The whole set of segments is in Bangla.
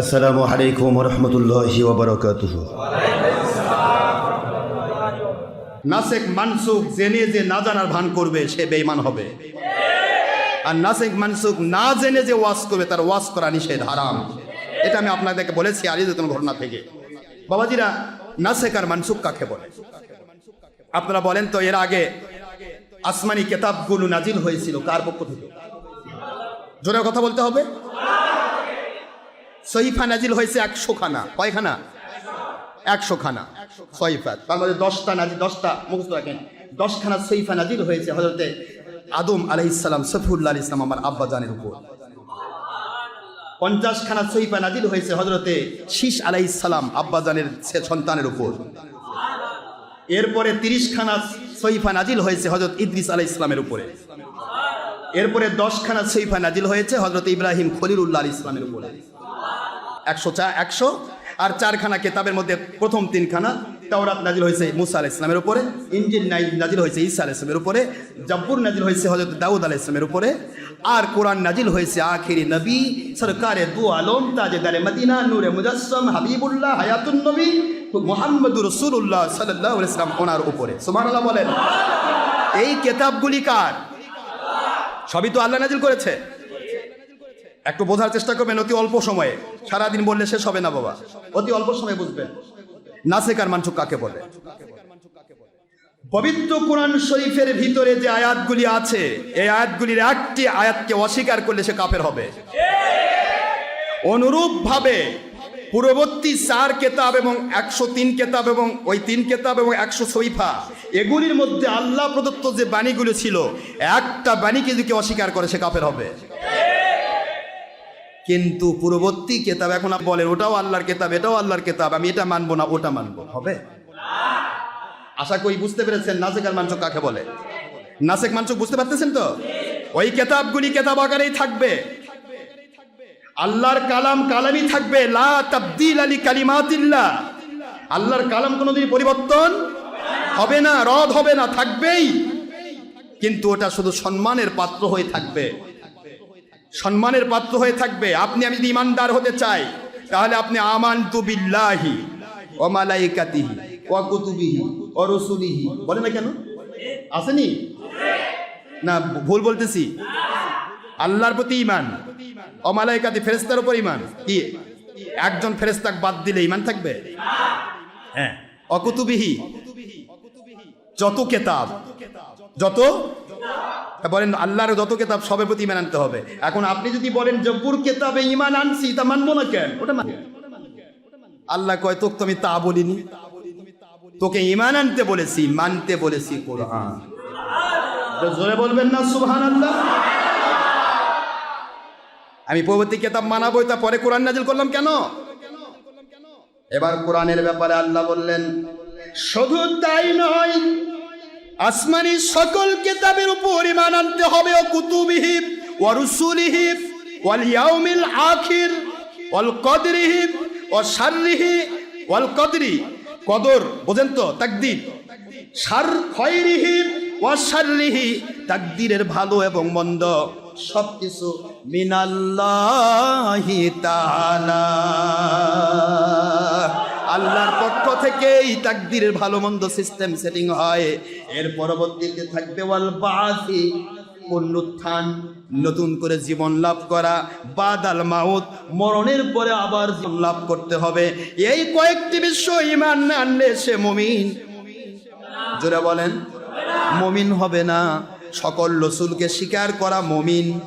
আসসালামু আলাইকুম রহমতুল্লাহি ওবরাকাতুহু। নাসেক মানসুক জেনে যে না জানার ভান করবে, সে বেঈমান হবে। আর নাসেক মানসুক না জেনে যে ওয়াজ করবে, তার ওয়াজ করা নিষেধ, হারাম। এটা আমি আপনাদেরকে বলেছি আলিদতন ঘটনা থেকে। বাবাজিরা নাসেক আর মানসুক কাকে বলে? আপনারা বলেন তো, এর আগে আসমানি কেতাবগুলো নাজিল হয়েছিল, কার পক্ষ থেকে? জোরে কথা বলতে হবে? সহিফা নাজিল হয়েছে একশো খানা কয়খানা? একশো খানা সহিফা তার মধ্যে দশটা নাজিল, দশটা মুখস্থ রাখেন। দশখানা সহিফা নাজিল হয়েছে হজরতে আদম আলহিসাম সফিউল্লাহ ইসলাম আমার আব্বা জানের উপর। পঞ্চাশ খানা সহিফা নাজিল হয়েছে হজরতে শীষ আলাইসালাম আব্বাজানের সন্তানের উপর। এরপরে তিরিশ খানা সহিফা নাজিল হয়েছে হজরত ইদ্রিস আলাহ ইসলামের উপরে। এরপরে দশখানা সহিফা নাজিল হয়েছে হজরত ইব্রাহিম খলিলুল্লাহ আলাইহিস ইসলামের উপরে। একশো চা, একশো আর চারখানা কেতাবের মধ্যে প্রথম তিনখানা তাওরাত নাজিল হয়েছে মুসা আলাহ ইসলামের উপরে ইঞ্জিন নাজিল হয়েছে ঈসা আলাহ ইসলামের উপরে, জব্বুর নাজিল হয়েছে হজরত দাউদ আলাহ ইসলামের উপরে, আর কোরআন নাজিল হয়েছে আখিরি নবী, সরকারে দু আলম, তাজেদারে মদিনা, নূরে মুজাসম, হাবিবুল্লাহ, হায়াতুন নবী, মোহাম্মদুর রসুল্লাহ সাল্লাহ ইসলাম ওনার উপরে। সুবহানাল্লাহ বলেন। এই কেতাবগুলি কার? সবই তো আল্লাহ নাজিল করেছে। একটু বোঝার চেষ্টা করবেন অতি অল্প সময়ে। সারাদিন বললে শেষ হবে না বাবা। অতি অল্প সময়ে বুঝবেন নাসেকার মানসুক কাকে বলে? পবিত্র কোরআন শরীফের ভিতরে যে আয়াতগুলি আছে, এই আয়াতগুলির একটি আয়াতকে অস্বীকার করলে সে কাফের হবে। অনুরূপ ভাবে পূর্ববর্তী চার কেতাব এবং একশো তিন কেতাব এবং ওই তিন কেতাব এবং একশো সৈফা, এগুলির মধ্যে আল্লাহ প্রদত্ত যে বাণীগুলো ছিল, একটা বাণীকে যদি অস্বীকার করে সে কাফের হবে। কিন্তু পূর্ববর্তী কেতাব এখন আপনি বলেন ওটাও আল্লাহর কেতাব এটাও আল্লাহর কেতাব। আমি এটা মানবো না ওটা মানবো। হবে? আশা করি বুঝতে পেরেছেন নাসেকার মানসুক কাকে বলে? নাসেক মানসুক বুঝতে পারতেছেন তো? ওই কেতাবগুলি কেতাব আকারেই থাকবে। আল্লাহর কালাম কালামই থাকবে। লা তাবদিল আলী কালিমাতিল্লাহ। আল্লাহর কালাম কোনোদিন পরিবর্তন হবে না রদ হবে না থাকবেই। কিন্তু ওটা শুধু সম্মানের পাত্র হয়ে থাকবে। সম্মানের পাত্র হয়ে থাকবে। আপনি, আমি যদি ইমানদার হতে চাই, তাহলে আপনি আমান তু বিল্লাহি ও মালাইকাতিহি ও কুতুবিহি বলে না কেন? আসেনি? না, ভুল বলতেছি। আল্লাহর প্রতি ইমান অমালাইকাতি ফেরেস্তার উপর ইমান কি? একজন ফেরেস্তাক বাদ দিলে ইমান থাকবে? হ্যাঁ। অকুতুবিহি যত কেতাব, যত বলেন, আল্লাহর যত কেতাব সবের প্রতি ইমান আনতে হবে। এখন আপনি যদি বলেন, জব্বুর কেতাবে ইমান আনছি তা মানবো না কেন? ওটা আল্লাহ কয়, তোকে তো আমি তা বলিনি। তোকে ইমান আনতে বলেছি, মানতে বলেছি কোরআন। জোরে বলবেন না আল্লাহ আমি পরবর্তী কেতাব মানাবো তা পরে কোরআন নাজিল করলাম কেন? এবার কোরআনের ব্যাপারে আল্লাহ বললেন, শুধু তাই নয় আসমানি সকল কেতাবের উপর ইমান আনতে হবে ও কুতুবিহি ও রুসুলিহি ওয়াল ইয়াউমিল আখির ওয়াল কদরিহি ও শাররিহি ওয়াল কদরি। কদর, বোঝেন তো, তাকদির। সার খয়রিহি ওয়া শাররিহি, তাকদিরের ভালো এবং মন্দ সবকিছু মিনাল্লাহি তাআলা। থেকেই তাকদিরের ভালো মন্দ সিস্টেম সেটিং হয়। এর পরবর্তীতে থাকবে ওয়াল বাসি পুনরুত্থান, নতুন করে জীবন লাভ করা, বাদাল মাউত, মরণের পরে আবার জীবন লাভ করতে হবে। এই কয়েকটি বিশ্ব ইমান না আনলে সে মমিন। জোরে বলেন, মমিন হবে না। সকল রসুলকে স্বীকার করা মমিন।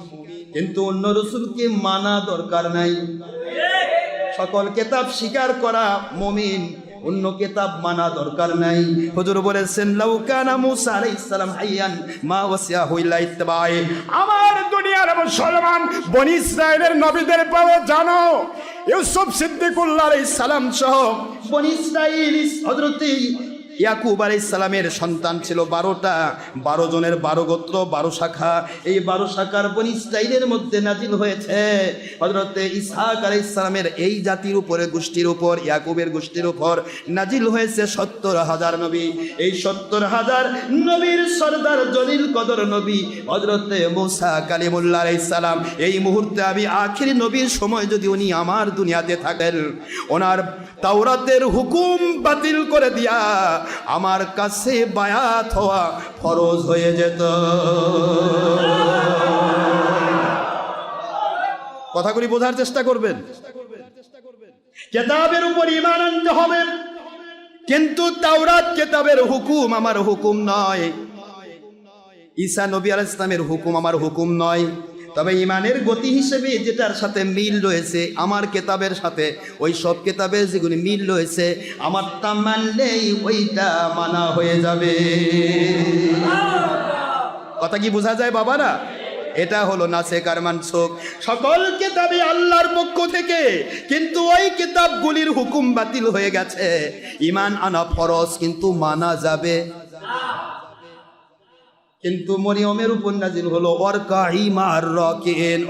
কিন্তু অন্য রসুলকে মানা দরকার নাই। সকল কেতাব স্বীকার করা মমিন। অন্য কেতাব মানা দরকার নাই। হুজুর বলেছেন লাউকানা মুসা আলাইহিস সালাম হাইয়ান মা ওয়াসিয়া হুইলা ইত্তবাই। আমার দুনিয়ার মুসলমান বনি ইসরায়েলের নবীদের পাওয়া জানো ইউসুফ সিদ্দিকুল্লাহ আলাইহিস সালাম সহ বনি ইসরায়েল হযরত ইয়াকুব আলাই ইসলামের সন্তান ছিল বারোটা, বারো জনের বারো গোত্র, বারো শাখা। এই বারো শাখার বনি ইসরাইলের মধ্যে নাজিল হয়েছে হজরতে ইসহাক আলাই ইসলামের এই জাতির উপরে, গোষ্ঠীর উপর, ইয়াকুবের গোষ্ঠীর উপর নাজিল হয়েছে সত্তর হাজার নবী। এই সত্তর হাজার নবীর সর্দার জলিল কদর নবী হজরতে মোসা কালিমুল্লাহ আলাইহিস সালাম। এই মুহূর্তে আমি আখির নবীর সময় যদি উনি আমার দুনিয়াতে থাকেন, ওনার তাওরাতের হুকুম বাতিল করে দিয়া আমার কাছে বায়াত হওয়া ফরজ হয়ে যেত। কথাগুলি বোঝার চেষ্টা করবেন। কেতাবের উপর ইমান আনতে হবে। কিন্তু তাওরাত কেতাবের হুকুম আমার হুকুম নয়। ঈসা নবী আল ইসলামের হুকুম আমার হুকুম নয়। তবে ইমানের গতি হিসেবে যেটার সাথে মিল রয়েছে, আমার কেতাবের সাথে, ওই সব কেতাবের যেগুলি মিল রয়েছে, আমার তা মানলেই ওইটা মানা হয়ে যাবে। কথা কি বোঝা যায় বাবারা? এটা হলো নাসেক আর মানসুক সকল কেতাবে আল্লাহর পক্ষ থেকে, কিন্তু ওই কেতাবগুলির হুকুম বাতিল হয়ে গেছে। ইমান আনা ফরজ, কিন্তু মানা যাবে। কিন্তু মরিয়মের উপর নাজিল হলো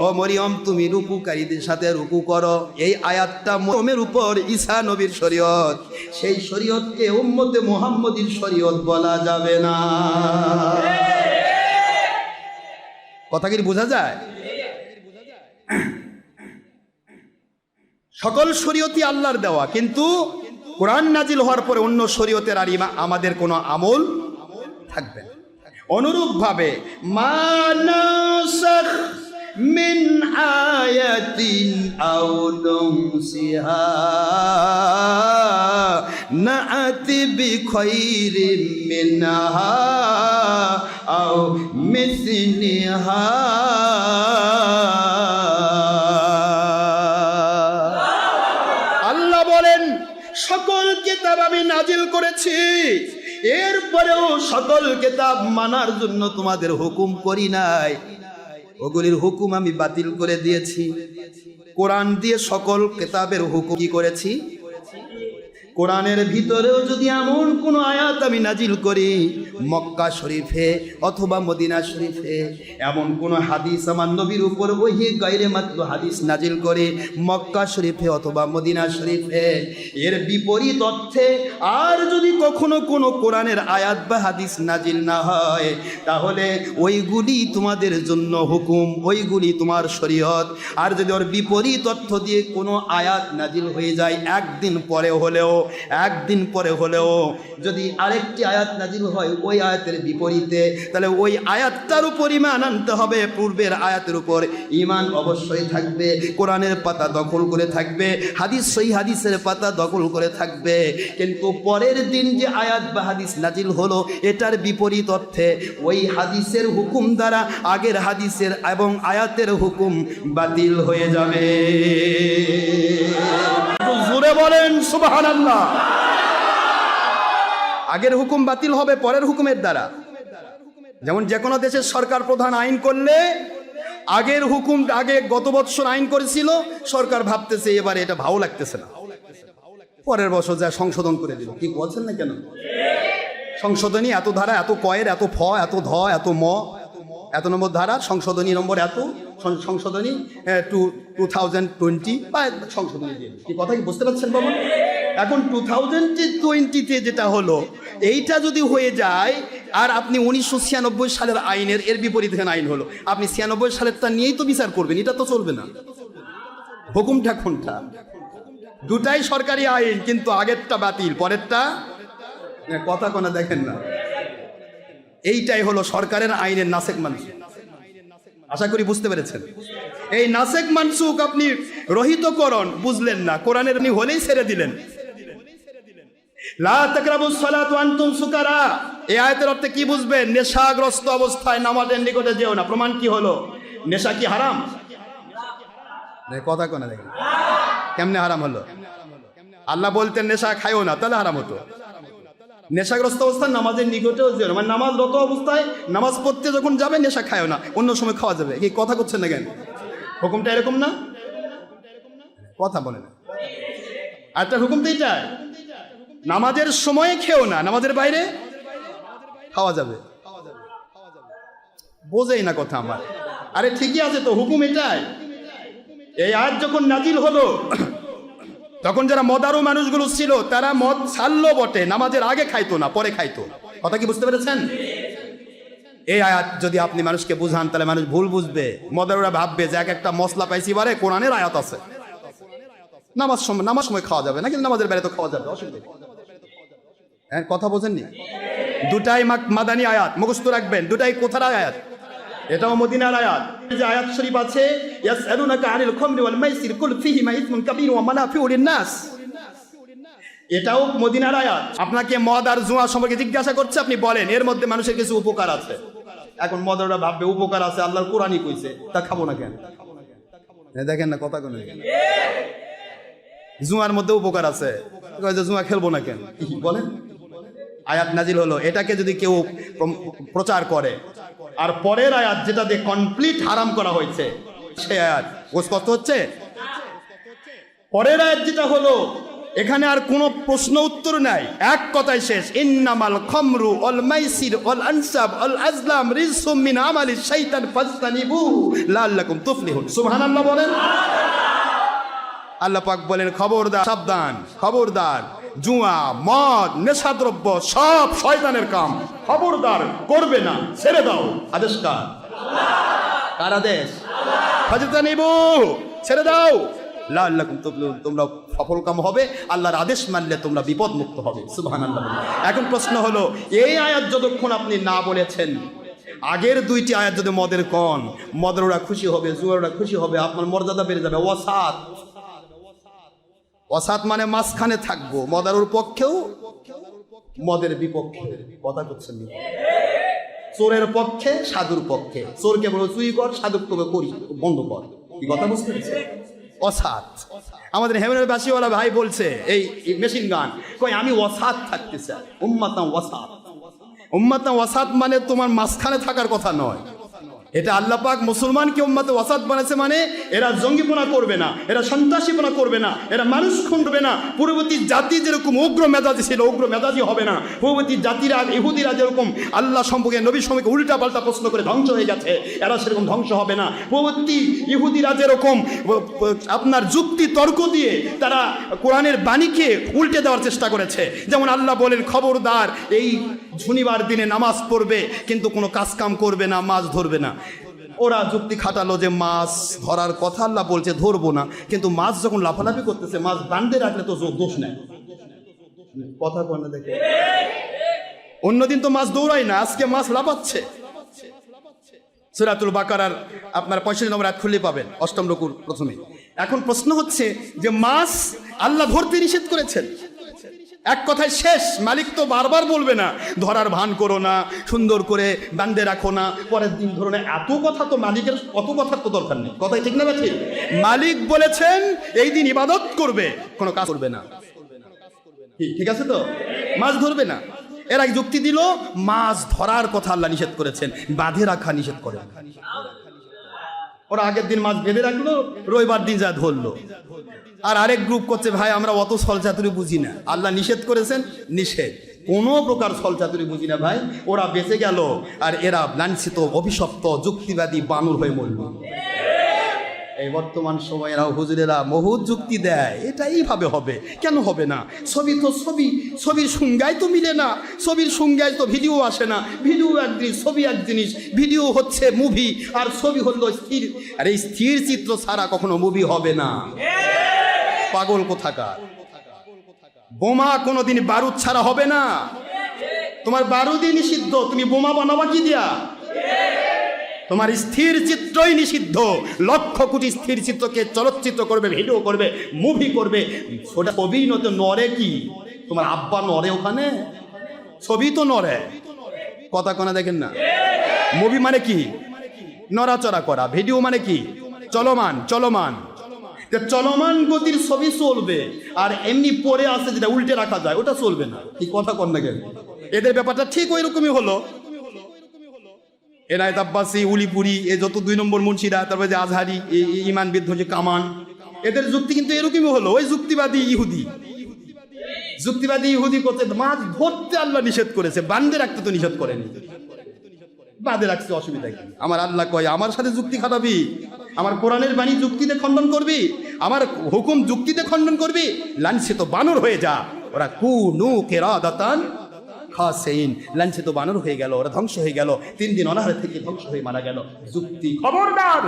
ও মরিয়ম, তুমি রুকুকারীদের সাথে রুকু করো। এই আয়াতটা মরিয়মের উপর ঈসা নবীর শরীয়ত। সেই শরীয়তকে উম্মতে মুহাম্মদীর শরীয়ত বলা যাবে না। কথা কি বোঝা যায়? সকল শরীয়তই আল্লাহর দেওয়া, কিন্তু কোরআন নাজিল হওয়ার পরে অন্য শরীয়তের আর আমাদের কোনো আমল থাকবে না। অনুরূপভাবে মানসাখ মিন আও মিসলিহা। আল্লাহ বলেন সকল কিতাব আমি নাজিল করেছি। এরপরেও সকল কেতাব মানার জন্য তোমাদের হুকুম করি নাই। ওগুলির হুকুম আমি বাতিল করে দিয়েছি। কোরআন দিয়ে সকল কেতাবের হুকুম কি করেছি? কোরআনের ভিতরেও যদি এমন কোনো আয়াত আমি নাজিল করি, মক্কা শরীফে অথবা মদিনা শরীফে, এমন কোনো হাদিস আমার নবীর উপর ওহি গাইরে মাত্র হাদিস নাজিল করে, মক্কা শরীফে অথবা মদিনা শরীফে, এর বিপরীত অর্থে আর যদি কখনো কোনো কোরআনের আয়াত বা হাদিস নাজিল না হয়, তাহলে ওইগুলি তোমাদের জন্য হুকুম, ওইগুলি তোমার শরীয়ত। আর যদি ওর বিপরীত অর্থ দিয়ে কোনো আয়াত নাজিল হয়ে যায়, একদিন পরে হলেও একদিন পরে হলেও যদি আরেকটি আয়াত নাজিল হয়, ওই আয়াতের বিপরীতে, তাহলে ওই আয়াতটার উপর ইমান আনতে হবে। পূর্বের আয়াতের উপর ইমান অবশ্যই থাকবে, কোরআনের পাতা দখল করে থাকবে, হাদিস সই হাদিসের পাতা দখল করে থাকবে। কিন্তু পরের দিন যে আয়াত বা হাদিস নাজিল হলো, এটার বিপরীত অর্থে ওই হাদিসের হুকুম দ্বারা আগের হাদিসের এবং আয়াতের হুকুম বাতিল হয়ে যাবে। জোরে বলেন আল্লাহ আগের হুকুম বাতিল হবে, পরের হুকুমের দ্বারা। যেমন যে কোনো দেশের সরকার প্রধান আইন করলে, আগের হুকুম, আগে গত বছর আইন করেছিল, সরকার ভাবতেছে এবারে এটা ভালো লাগতেছে না। পরের বছর যা সংশোধন করে দিল। কি বলছেন না কেন? সংশোধনী এত ধারা, এত কয়ের, এত ফ, এত ধ, এত ম, এত নম্বর ধারা, সংশোধনী নম্বর এত সংশোধনী টু টু থাউজেন্ড টোয়েন্টি, বা সংশোধনী দিয়ে। কি কথা কি বুঝতে পারছেন বাবু? এখন টু থাউজেন্ড টোয়েন্টিতে যেটা হলো, এইটা যদি হয়ে যায়, আর আপনি উনিশশো ছিয়ানব্বই সালের আইনের, এর বিপরীত আইন হলো। আপনি ছিয়ানব্বই সালেরটা নিয়েই তো বিচার করবেন, এটা তো চলবে না। হুকুমটা কোনটা? দুটাই সরকারি আইন, কিন্তু আগেরটা বাতিল, পরেরটা? কথা কোনা দেখেন না। এইটাই হলো সরকারের আইনের নাসেক মানসুক আশা করি বুঝতে পেরেছেন? এই নাসেক মানসুক আপনি রহিতকরণ বুঝলেন না, কোরআনের আপনি হলেই ছেড়ে দিলেন। লা তাকরাবুস সালাতু আনতুম সুকারা। এই আয়াতের অর্থে কি বুঝবেন নেশাগ্রস্ত অবস্থায় নামাজের নিকটে যেও না। প্রমাণ কি হলো? নেশা কি হারাম? কথা কোনা দেখেন কেমনে হারাম হলো? আল্লাহ বলতেন, নেশা খায়ও না, তাহলে হারাম হতো। নেশাগ্রস্ত অবস্থায় নামাজের নিকটেও যেও না। মানে নামাজরত অবস্থায় নামাজ পড়তে যখন যাবে, নেশা খায়ও না। অন্য সময় খাওয়া যাবে। কি কথা করছেন না কেন? হুকুমটা এরকম না? কথা বলে না আরেকটা হুকুম তো এইটা নামাজের সময়ে খেও না, নামাজের বাইরে খাওয়া যাবে। বোঝেই না কথা আমার। আরে ঠিকই আছে তো, হুকুম এটাই। এই আয়াত যখন নাজিল হলো, তখন যারা মদারু মানুষগুলো ছিল, তারা মদ ছাড়লো বটে, নামাজের আগে খাইতো না, পরে খাইতো। কথা কি বুঝতে পেরেছেন? এই আয়াত যদি আপনি মানুষকে বুঝান, তাহলে মানুষ ভুল বুঝবে। মদারুরা ভাববে যে এক একটা মশলা পাইছি বারে, কোরআনের আয়াত আছে। নামাজ সময় নামাজ সময় খাওয়া যাবে না, কিন্তু নামাজের বাইরে তো খাওয়া যাবে, অসুবিধা। হ্যাঁ কথা বোঝেননি? দুটাই মাদানি আয়াত, মুখস্থ রাখবেন, দুটাই কোথার আয়াত? এটাও মদিনার আয়াত। যে আয়াত শরীফ আছে, ইয়াসআলুনাকা আনিল খামরি ওয়াল মাইসির, কুল ফীহিমা ইসমুন কাবীর ওয়া মানাফিউ লিন-নাস। এটাও মদিনার আয়াত। আপনাকে মদ আর জুয়া সম্পর্কে জিজ্ঞাসা করছে, আপনি বলেন, এর মধ্যে মানুষের কিছু উপকার আছে। এখন মদরা ভাববে, উপকার আছে, আল্লাহর কোরআনই কইছে, তা খাব না কেন? দেখেন না, কথা কোনো জুয়ার মধ্যে উপকার আছে। জুয়া খেলব না কেন? বলেন? আয়াত নাজিল হলো, এটাকে যদি কেউ প্রচার করে। আর পরের আয়াত যেটা দিয়ে কমপ্লিট হারাম করা হয়েছে সে আয়াত। কত হচ্ছে? পরের আয়াত যেটা হলো, এখানে আর কোনো প্রশ্ন উত্তর নাই। এক কথায় শেষ, ইন্নামাল খমরু অল মাইসির অল আনসাব অল আজলাম রিজসুম মিন আমালি শাইতান ফাজতানিবু লাআল্লাকুম তুফলিহুন। সুবহানাল্লাহ বলেন। আল্লাহ পাক বলেন, খবরদার, সাবধান, খবরদার। জুয়া, মদ, নেশাদ্রব্য, সব শয়তানের কাম। খবরদার করবে না, ছেড়ে দাও। আদেশ কার আদেশ? নিব, ছেড়ে দাও। তোমরা সফল কাম হবে, আল্লাহর আদেশ মানলে তোমরা বিপদ মুক্ত হবে এখন প্রশ্ন হলো, এই আয়াত যতক্ষণ আপনি না বলেছেন, আগের দুইটি আয়াত যদি মদের কন মদেররা খুশি হবে জুয়াররা খুশি হবে, আপনার মর্যাদা বেড়ে যাবে। ওয়াসাত। অসাত মানে মাঝখানে থাকব, মদারুর পক্ষেও মদের বিপক্ষে। কথা করছেন চোরের পক্ষে, সাধুর পক্ষে। চোরকে বলো চুই কর, সাধুর তোকে করি, বন্ধ কর। কি কথা বুঝতে অসাত। আমাদের হেমেনের বাসীওয়ালা ভাই বলছে, এই মেশিন গান, কই, আমি অসাত থাকতে চাই উম্মাতাম ওয়াসাত। উম্মাতাম ওয়াসাত মানে তোমার মাঝখানে থাকার কথা নয়। এটা আল্লাহ পাক মুসলমানকে উম্মাতে ওয়াসাত বানাচ্ছে মানে এরা জঙ্গিপনা করবে না, এরা সন্ত্রাসীপনা করবে না, এরা মানুষ খুঁড়বে না। পূর্ববর্তী জাতি যেরকম উগ্র মেজাজি ছিল, উগ্র মেজাজি হবে না। পূর্ববর্তী জাতিরা, ইহুদিরা যেরকম আল্লাহ সম্পর্কে, নবী সম্পর্কে উল্টা পাল্টা প্রশ্ন করে ধ্বংস হয়ে গেছে, এরা সেরকম ধ্বংস হবে না। পূর্ববর্তী ইহুদিরা যেরকম আপনার যুক্তি তর্ক দিয়ে তারা কোরআনের বাণীকে উল্টে দেওয়ার চেষ্টা করেছে। যেমন আল্লাহ বলেন, খবরদার, এই শনিবার দিনে নামাজ পড়বে, কিন্তু কোনো কাজকাম করবে না, মাছ ধরবে না। ওরা যুক্তি খাটালো যে মাছ ধরার কথা আল্লাহ বলছে, ধরবো না। কিন্তু মাছ যখন লাফালাফি করতেছে, মাছ বান্ধে রাখলে তো দোষ নেই। কথা কোনে দেখে? অন্যদিন তো মাছ দৌড়ায় না, আজকে মাছ লাফাচ্ছে। সুরাতুল বাকারার আপনার পঁয়ষট্টি নম্বর এক খুললে পাবেন, অষ্টম রকুর প্রথমে। এখন প্রশ্ন হচ্ছে যে মাছ আল্লাহ ধরতে নিষেধ করেছেন। এক কথায় শেষ। মালিক তো বারবার বলবে না, ধরার ভান করো না, সুন্দর করে বান্ধে রাখো না। পরের দিন ধরো না এত কথা তো মালিকের, অত কথার তো দরকার নেই। কথাই ঠিক না ঠিক? মালিক বলেছেন, এই দিন ইবাদত করবে, কোনো কাজ করবে না। ঠিক আছে তো? মাছ ধরবে না। এর এক যুক্তি দিল, মাছ ধরার কথা আল্লাহ নিষেধ করেছেন, বাঁধে রাখা নিষেধ করেন ওরা আগের দিন মাছ বেঁধে রাখল, রবিবার দিন যা ধরলো। আর আরেক গ্রুপ করছে, ভাই, আমরা অত ছলচাতুরি বুঝি না। আল্লাহ নিষেধ করেছেন? নিষেধ। কোনো প্রকার ছলচাতুরি বুঝি না, ভাই। ওরা বেঁচে গেল আর এরা লাঞ্ছিত, অভিশপ্ত, যুক্তিবাদী বানুর হয়ে মরল। এই বর্তমান সময়েরাও হুজুরেরা বহুত যুক্তি দেয়। এটা এইভাবে হবে। কেন হবে না? ছবি তো ছবি। ছবির সংজ্ঞায় তো মিলে না। ছবির সংজ্ঞায় তো ভিডিও আসে না। ভিডিও এক জিনিস, ছবি এক জিনিস। ভিডিও হচ্ছে মুভি আর ছবি হলো স্থির। আর এই স্থির চিত্র ছাড়া কখনো মুভি হবে না। পাগল কোথাকার? বোমা কোনোদিন বারুদ ছাড়া হবে না। তোমার বারুদই নিষিদ্ধ, তুমি বোমা বানাবা কি দিয়া? তোমার স্থির চিত্রই নিষিদ্ধ। লক্ষ কোটি স্থির চিত্রকে চলচ্চিত্র করবে, ভিডিও করবে মুভি করবে। ওটা ছবি নতে নরে কি? তোমার আব্বা নরে ওখানে? ছবি তো নরে কথা কোনা দেখেন না। মুভি মানে কি? নড়াচড়া করা। ভিডিও মানে কি? চলমান চলমান। যে চলমান গতির ছবি চলবে, আর এমনি পরে আছে যেটা উল্টে রাখা যায়, ওটা চলবে না। কি কথা কন না কেন? এদের ব্যাপারটা ঠিক ওই রকমই হলো। এনায়ত আব্বাসি, উলিপুরি, এ যত দুই নম্বর মুন্সিরা, তারপরে যে আজহারি ইমান বিদ্ধ যে কামান, এদের যুক্তি কিন্তু এরকমই হলো। ওই যুক্তিবাদী ইহুদি। যুক্তিবাদী ইহুদি করতে মাছ ধরতে আল্লাহ নিষেধ করেছে বান্ধে রাখতে তো নিষেধ করেনি। বাঁধে রাখছে অসুবিধা কি? আমার আল্লাহ কয়, আমার সাথে যুক্তি খাটাবি, আমার কোরআনের বাণী যুক্তিতে খণ্ডন করবি, আমার হুকুম যুক্তিতে খণ্ডন করবি, লাঞ্ছিত বানর হয়ে যা। ওরা কু নু কেরা দাতান খাসেইন। লাঞ্ছিত বানর হয়ে গেল, ওরা ধ্বংস হয়ে গেল, তিন দিন অনাহারে থেকে ধ্বংস হয়ে মারা গেল। যুক্তি খবরদার।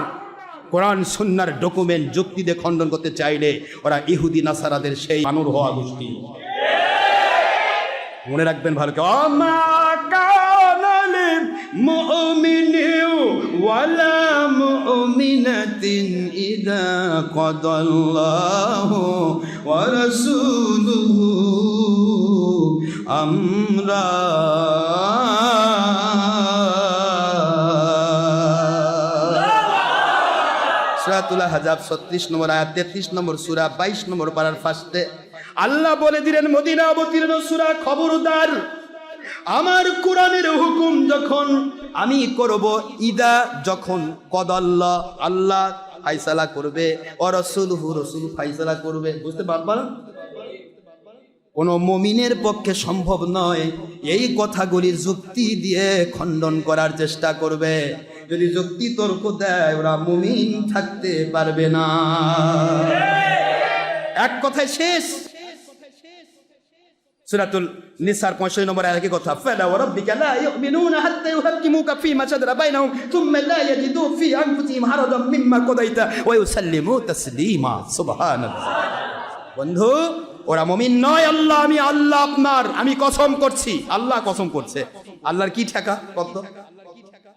কোরআন, সুন্নার ডকুমেন্ট যুক্তি দিয়ে খণ্ডন করতে চাইলে ওরা ইহুদি, নাসারাদের সেই বানর হওয়া গোষ্ঠী মনে রাখবেন ভালো করে। মুমিনিউ ওয়ালা মুমিনাতিন ইদা কদাল্লাহু ওয়া রাসূলুহু আমরা সুরাতুল্লাহ হাজাব ছত্রিশ নম্বর আয়াত, তেত্রিশ নম্বর সুরা, বাইশ নম্বর পাড়ার ফার্স্টে আল্লাহ বলে দিলেন মদিনা অবতীর্ণ সুরা খবরদার। আমার কোরআনের হুকুম যখন আমি করব, ইদা যখন কদাল্লাহ আল্লাহ ফাইসালা করবে, ও রসুল হু রসুল ফাইসালা করবে, বুঝতে পারবা না? কোনো মমিনের পক্ষে সম্ভব নয় এই কথাগুলি যুক্তি দিয়ে খণ্ডন করার চেষ্টা করবে। যদি যুক্তি তর্ক দেয়, ওরা মমিন থাকতে পারবে না। এক কথায় শেষ। সুরাতুল নিসার 65 নম্বর আয়াতে কথা? ফালা ওয়া রাব্বিকা লা ইউমিনুনা হাত্তা ইউহাক্কিমুকা ফীমা শাজারা বাইনাহুম থুম্মা লা ইয়াজিদু ফী আনফুসিহিম হারাজাম মিম্মা কাদাইতা ওয়া ইউসাল্লিমু তাসলিমা। সুবহানাল্লাহ। বন্ধু, ওরা মমিন নয়, আল্লাহ, আমি আল্লাহ আপনার, আমি কসম করছি। আল্লাহ কসম করছে। আল্লাহর কি ঠেকা? কত?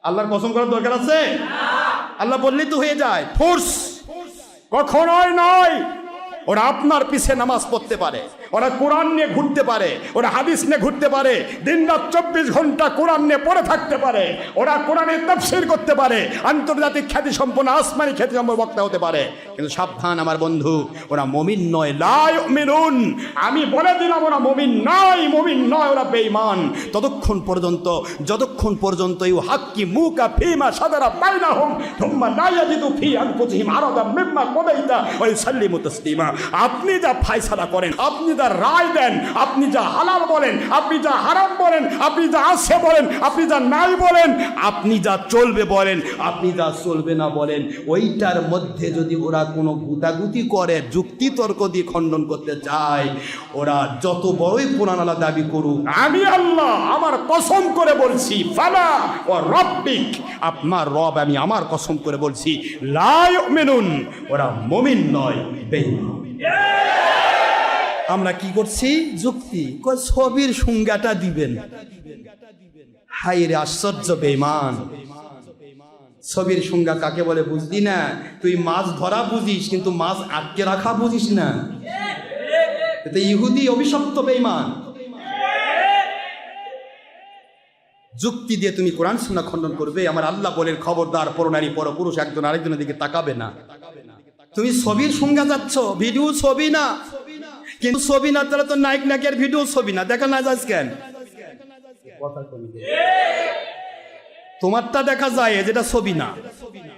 আল্লাহর কসম করার দরকার আছে? আল্লাহ বললেই তো হয়ে যায়। ফোর্স কখনোই নয়। ওরা আপনার পিছে নামাজ পড়তে পারে। ওরা কোরআন নিয়ে ঘুরতে পারে, ওরা হাদিস নিয়ে ঘুরতে পারে দিন রাত চব্বিশ ঘণ্টা কোরআন নিয়ে পড়ে থাকতে পারে, ওরা কোরআনের তফসির করতে পারে, আন্তর্জাতিক খ্যাতি সম্পন্ন আসমানি খ্যাতি সম্পন্ন বক্তা হতে পারে। কিন্তু সাবধান আমার বন্ধু, ওরা মমিন নয় লাই মিনুন আমি বলে দিলাম, ওরা মমিন নয় মমিন নয়, ওরা বেঈমান। ততক্ষণ পর্যন্ত, যতক্ষণ পর্যন্ত এই হাক্কি মুকা ফিমা সাদারা বাইনাহুম থুম্মা লা ইয়াজিদু ফি আনফুসিহিম আরাদাম মিম্মা কদাইতা ওয়া ইউসাল্লিমু তাসলিমা। আপনি যা ফায়সালা করেন, আপনি যা রায় দেন, আপনি যা হালাল বলেন, আপনি যা হারাম বলেন, আপনি যা আছে বলেন, আপনি যা নাই বলেন, আপনি যা চলবে বলেন, আপনি যা চলবে না বলেন, ওইটার মধ্যে যদি ওরা কোনো গুতাগুতি করে যুক্তি তর্ক দিয়ে খণ্ডন করতে চায়, ওরা যত বড়ই পুরানালা দাবি করুক, আমি আল্লাহ আমার কসম করে বলছি, ফালা ও রব্বিক, আপনার রব আমি আমার কসম করে বলছি লাই মেনুন ওরা মমিন নয়, বেঈমান। আমরা কি করছি? যুক্তি। ছবির সংজ্ঞাটা দিবেন। হাই রে আশ্চর্য বেমান ছবির সংজ্ঞা কাকে বলে বুঝলি না? তুই মাছ ধরা বুঝিস, কিন্তু মাছ আটকে রাখা বুঝিস না। ইহুদি অভিশপ্ত বেইমান যুক্তি দিয়ে তুমি কোরআন, সুন্নাহ খণ্ডন করবে, আমার আল্লাহ বলেন, খবরদার, পরনারী পর পুরুষ একজন আরেকজনের দিকে তাকাবে না। তুমি ছবির সংজ্ঞা যাচ্ছ, ভিডিও ছবি না। কিন্তু ছবি না, তাহলে তো নায়ক নায়কের ভিডিও ছবি না? দেখা না যাস কেন তোমারটা দেখা যায় যেটা ছবি না।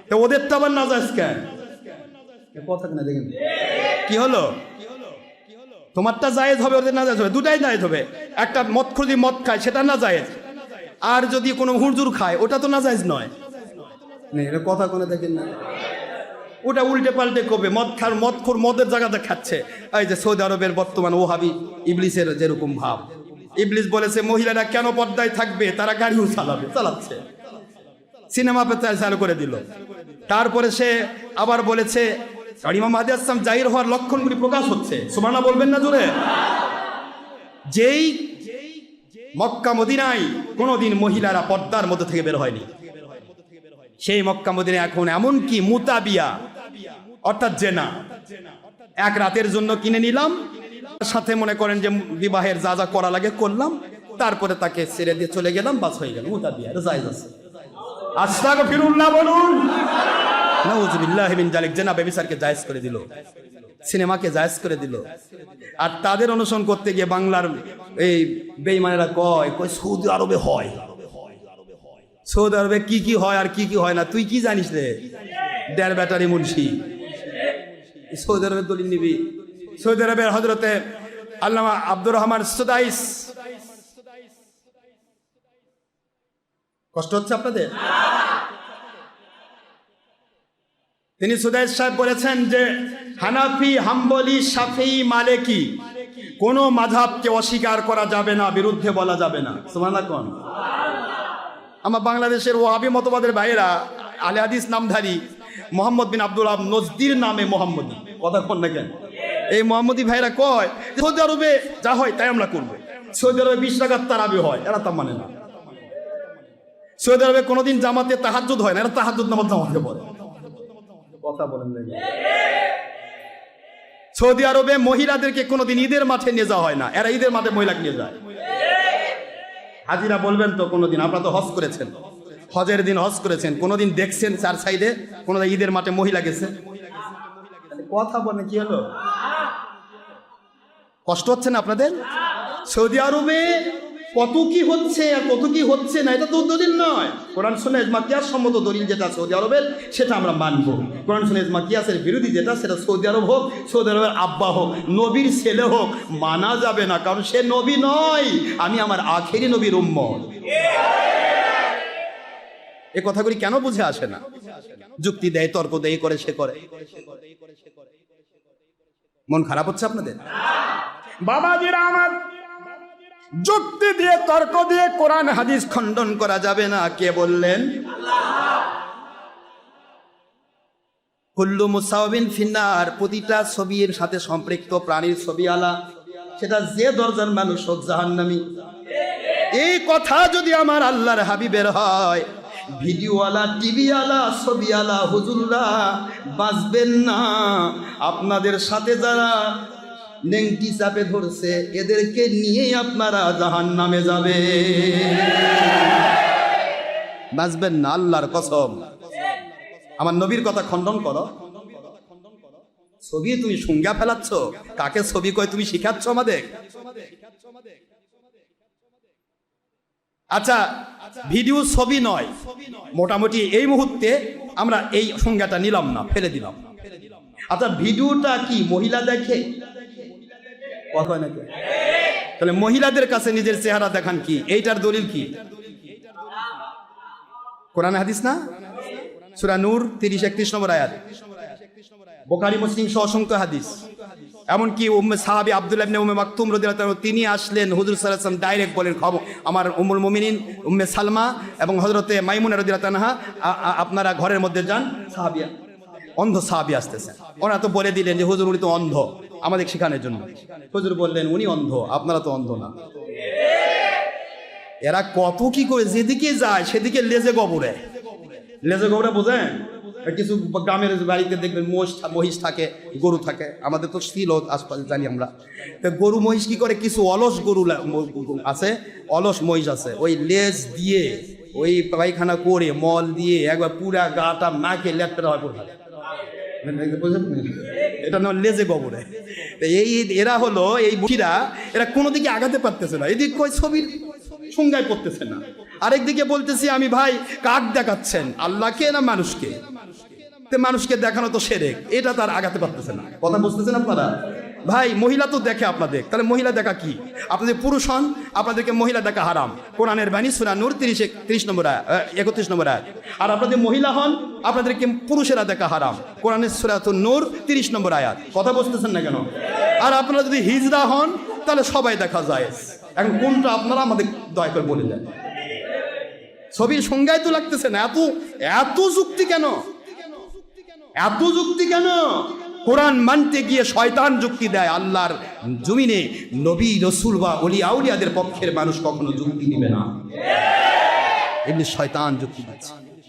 তো আবার না যাস কেন কি হলো? তোমারটা জায়েজ হবে, ওদের না হবে? দুটাই জায়েজ হবে। একটা মদ খুঁজি মদ খায়, সেটা না জায়েজ। আর যদি কোনো হুজুর খায়, ওটা তো না জায়েজ নয়। কথা কোনো দেখেন না। ওটা উল্টে পাল্টে কবে? মদ খার, মদ খোর, মদের জায়গাতে খাচ্ছে। এই যে সৌদি আরবের বর্তমান ওহাবি ইবলিসের যেরকম ভাব। ইবলিস বলেছে, মহিলারা কেন পর্দায় থাকবে? তারা গাড়িও চালাবে। চালাচ্ছে। সিনেমা পেতে চালু করে দিল। তারপরে সে আবার বলেছে আর মাহাদি আসলাম জাহির হওয়ার লক্ষণগুলি প্রকাশ হচ্ছে। সুমানা বলবেন না জোরে? যেই মক্কা মদিনায় কোনোদিন মহিলারা পর্দার মধ্যে থেকে বের হয়নি। সেই মক্কা মদিনে এখন এমনকি মুতাবিয়া অর্থাৎ জেনা। এক রাতের জন্য কিনে নিলাম। সাথে মনে করেন যে বিবাহের যা যা করা লাগে করলাম। তারপরে তাকে ছেড়ে দিয়ে চলে গেলাম, বাস হয়ে গেল। মুতাবিয়া এটা জায়েজ আছে। আস্তাগ ফিরুল্লাহ জায়েজ করে দিল। সিনেমাকে জায়েজ করে দিল। আর তাদের অনুসরণ করতে গিয়ে বাংলার এই কয় আরবে হয়। সৌদি আরবে হয় আর কি কি হয় না? তুই কি জানিস রে? দেড় ব্যাটারি মুন্সি। সৌদি আরবের দলিল নিবি। সৌদি আরবের হজরতে আল্লামা আব্দুর রহমান সুদাইস। কষ্ট হচ্ছে আপনাদের? তিনি সুদাইস সাহেব বলেছেন যে, হানাফি, হাম্বলি সাফি মালেকি, কোন মাধাবকে অস্বীকার করা যাবে না, বিরুদ্ধে বলা যাবে না। সুমানা আমার বাংলাদেশের ওয়াহাবি মতবাদের ভাইয়েরা আলে হাদিস নামধারী মোহাম্মদ বিন আব্দুল আব নজদির নামে মোহাম্মদী। কথা কোন না কেন? এই মোহাম্মদী ভাইরা কয়, সৌদি আরবে যা হয় তাই আমরা করব। সৌদি আরবে বিশ টাকার তারাবি হয়, এরা তা মানে না। সৌদি আরবে কোনোদিন জামাতে তাহাজুদ হয় না, এরা তাহাজুদ নামাজ জামাতে বলে কথা বলেন সৌদি আরবে মহিলাদেরকে কোনোদিন ঈদের মাঠে নিয়ে যাওয়া হয় না, এরা ঈদের মাঠে মহিলাকে নিয়ে যায়। হাজিরা বলবেন তো কোনোদিন আপনারা তো হজ করেছেন। হজের দিন হজ করেছেন কোনোদিন দেখছেন চার সাইডে কোনো ঈদের মাঠে মহিলা গেছে। কথা বলে কি হলো? কষ্ট হচ্ছে না আপনাদের? সৌদি আরবে কত কি হচ্ছে আর কত কি হচ্ছে না এটা তো দলিল নয়। কোরআন শুনে ইজমা কিয়াস সম্মত দলিল যেটা সৌদি আরবের সেটা আমরা মানব। কোরআন শুনে ইজমা কিয়াসের বিরোধী যেটা সেটা সৌদি আরব হোক সৌদি আরবের আব্বা হোক নবীর ছেলে হোক মানা যাবে না কারণ সে নবী নয়। আমি আমার আখেরি নবীর উম্মত। এ কথাগুলি কেন বুঝে আসে না? যুক্তি দেয় তর্ক দেয় করে সে করে। মন খারাপ হচ্ছে আপনাদের? বাবাজিরা আমার যুক্তি দিয়ে তর্ক দিয়ে কোরআন হাদিস খণ্ডন করা যাবে না। কে বললেন? কুল্লু মুসাউবিন ফিন্নার প্রতিটা ছবির সাথে সম্পৃক্ত প্রাণীর ছবি আলা সেটা যে দরজার মানুষ হোক জাহান্নামি। এই কথা যদি আমার আল্লাহর হাবিবের হয় ভিডিওওয়ালা, টিভিওয়ালা, ছবিওয়ালা, হুজুররা বাঁচবেন না। আপনাদের সাথে যারা নেংটি চাপে ধরছে, এদেরকে নিয়েই আপনারা জাহান নামে যাবে। বাঁচবেন না, আল্লাহর কসম। আমার নবীর কথা খণ্ডন করো। ছবি তুমি সংজ্ঞা ফেলাচ্ছ, কাকে ছবি কয় তুমি শিখাচ্ছ আমাদের? আচ্ছা ভিডিও ছবি নয়। মোটামুটি এই মুহূর্তে আমরা এই সংজ্ঞাটা নিলাম না, ফেলে দিলাম। আচ্ছা ভিডিওটা কি মহিলা দেখে? তাহলে মহিলাদের কাছে নিজের চেহারা দেখান কি? এইটার দলিল কি? কোরআন হাদিস না? সুরা নূর তিরিশ একত্রিশ নম্বর আয়াত। বোকারি মুসলিম সহ অসংখ্য হাদিস। এমনকি উম্মে সাহাবি আব্দুল্লাহ ইবনে উম্মে মাকতুম রাদিয়াল্লাহু তিনি আসলেন, হুজুর সাল্লাল্লাহু আলাইহি ওয়াসাল্লাম ডাইরেক্ট বলেন, খবর, আমার উম্মুল মুমিনিন, উম্মে সালমা এবং হযরতে মাইমুনা রাদিয়াল্লাহু তাআলা আপনারা ঘরের মধ্যে যান সাহাবিয়া অন্ধ সাহাবি আসতেছেন। ওরা তো বলে দিলেন যে, হুজুর, উনি তো অন্ধ, আমাদের শেখানোর জন্য। হুজুর বললেন, উনি অন্ধ, আপনারা তো অন্ধ না। এরা কত কি করে, যেদিকে যায়, সেদিকে লেজে গবরে লেজে গবরে বোঝেন? কিছু গ্রামের বাড়িতে দেখবেন মোষ মহিষ থাকে, গরু থাকে। আমাদের তো ছিল আশপাশে জানি আমরা। তো গরু মহিষ কি করে? কিছু অলস গরু আছে, অলস মহিষ আছে। ওই লেজ দিয়ে, ওই পায়খানা করে, মল দিয়ে একবার পুরা গাটা মাকে লেপটা হয় পড়ে। এটা না লেজে গবরে। এই, এরা হলো, এই বুড়িরা, এরা কোনো দিকে আগাতে পারতেছে না। এদিক কই ছবির সংজ্ঞায় পড়তেছে না। আরেকদিকে বলতেছি আমি ভাই কাক দেখাচ্ছেন? আল্লাহকে না মানুষকে? তে মানুষকে দেখানো তো সেরেক এটা তার আগাতে পারতেছে না। কথা বুঝতেছেন আপনারা? ভাই মহিলা তো দেখে আপনাদের তাহলে মহিলা দেখা কি? আপনাদের পুরুষ হন আপনাদেরকে মহিলা দেখা হারাম। কোরআনের বাণী সুরা নূর তিরিশ তিরিশ নম্বর একত্রিশ নম্বর আয়াত আর আপনাদের মহিলা হন আপনাদেরকে পুরুষেরা দেখা হারাম। কোরআনের সুরাত নূর তিরিশ নম্বর আয়াত। কথা বুঝতেছেন না কেন? আর আপনারা যদি হিজরা হন তাহলে সবাই দেখা যায়। এখন কোনটা আপনারা আমাদের দয়া করে বলে দেন? ছবির সংজ্ঞায় তো লাগতেছে না, এত এত যুক্তি কেন? এত যুক্তি কেন? কোরআন মানতে গিয়ে শয়তান যুক্তি দেয় আল্লাহর জমিনে, নবী, রসুল বা অলি আউলিয়াদের পক্ষের মানুষ কখনো যুক্তি দিবে না। এমনি শয়তান যুক্তি দিচ্ছে।